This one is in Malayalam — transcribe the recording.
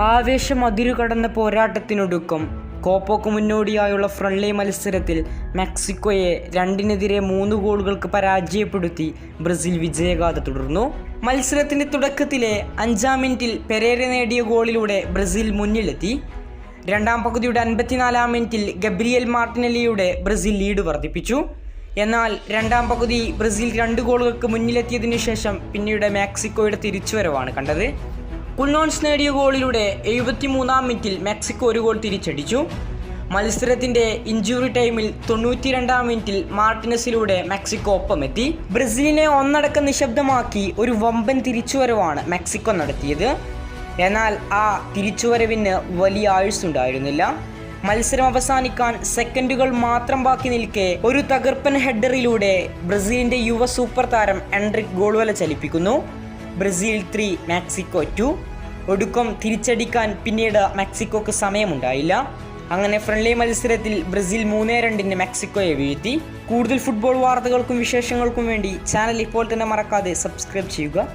ആവേശം അതിരുകടന്ന പോരാട്ടത്തിനൊടുക്കം. കോപ്പോക്ക് മുന്നോടിയായുള്ള ഫ്രണ്ട്ലി മത്സരത്തിൽ മെക്സിക്കോയെ രണ്ടിനെതിരെ മൂന്ന് ഗോളുകൾക്ക് പരാജയപ്പെടുത്തി ബ്രസീൽ വിജയഗാഥ തുടർന്നു. മത്സരത്തിന്റെ തുടക്കത്തിലെ അഞ്ചാം മിനിറ്റിൽ പെരേര നേടിയ ഗോളിലൂടെ ബ്രസീൽ മുന്നിലെത്തി. രണ്ടാം പകുതിയുടെ അൻപത്തിനാലാം മിനിറ്റിൽ ഗബ്രിയൽ മാർട്ടിനലിയുടെ ബ്രസീൽ ലീഡ് വർദ്ധിപ്പിച്ചു. എന്നാൽ രണ്ടാം പകുതി ബ്രസീൽ രണ്ട് ഗോളുകൾക്ക് മുന്നിലെത്തിയതിനു ശേഷം പിന്നീട് മെക്സിക്കോയുടെ തിരിച്ചുവരവാണ് കണ്ടത്. കുൽനോൺസ് നേടിയ ഗോളിലൂടെ എഴുപത്തിമൂന്നാം മിനിറ്റിൽ മെക്സിക്കോ ഒരു ഗോൾ തിരിച്ചടിച്ചു. മത്സരത്തിന്റെ ഇഞ്ചുറി ടൈമിൽ തൊണ്ണൂറ്റിരണ്ടാം മിനിറ്റിൽ മാർട്ടിനസിലൂടെ മെക്സിക്കോ ഒപ്പമെത്തി. ബ്രസീലിനെ ഒന്നടക്കം നിശബ്ദമാക്കി ഒരു വമ്പൻ തിരിച്ചുവരവാണ് മെക്സിക്കോ നടത്തിയത്. എന്നാൽ ആ തിരിച്ചുവരവിന് വലിയ ആയുസ്സുണ്ടായിരുന്നില്ല. മത്സരം അവസാനിക്കാൻ സെക്കൻഡുകൾ മാത്രം ബാക്കി നിൽക്കെ ഒരു തകർപ്പൻ ഹെഡറിലൂടെ ബ്രസീലിന്റെ യുവ സൂപ്പർ താരം എൻട്രിക് ഗോൾവല ചലിപ്പിക്കുന്നു. ബ്രസീൽ ത്രീ മെക്സിക്കോ ടു ഒടുക്കം തിരിച്ചടിക്കാൻ പിന്നീട് മെക്സിക്കോക്ക് സമയമുണ്ടായില്ല. അങ്ങനെ ഫ്രണ്ട്ലി മത്സരത്തിൽ ബ്രസീൽ മൂന്നേ രണ്ടിന് മെക്സിക്കോയെ വീഴ്ത്തി. കൂടുതൽ ഫുട്ബോൾ വാർത്തകൾക്കും വിശേഷങ്ങൾക്കും വേണ്ടി ചാനൽ ഇപ്പോൾ തന്നെ മറക്കാതെ സബ്സ്ക്രൈബ് ചെയ്യുക.